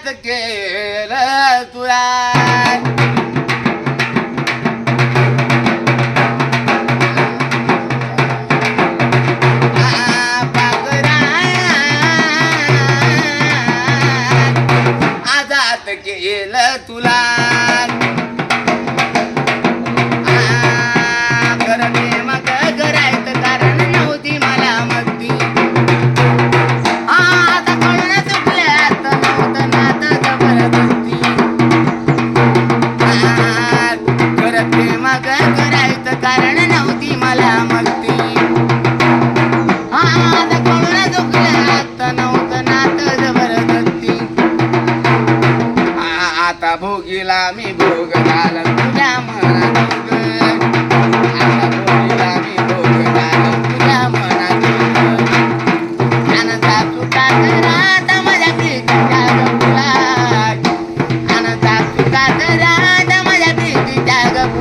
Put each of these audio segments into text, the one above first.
पाच केलं तुला. केलं तुला. मग करायचं कारण नव्हती मला मगती. आता आता आता भोगीला मी भोग घालत तुझ्या मला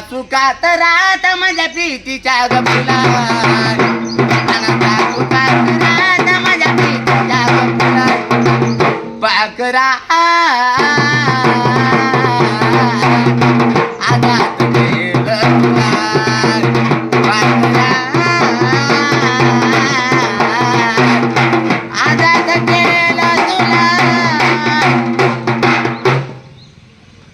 आनंदा सुखात राहत माझ्या प्रीतीच्या गपुला आनंदा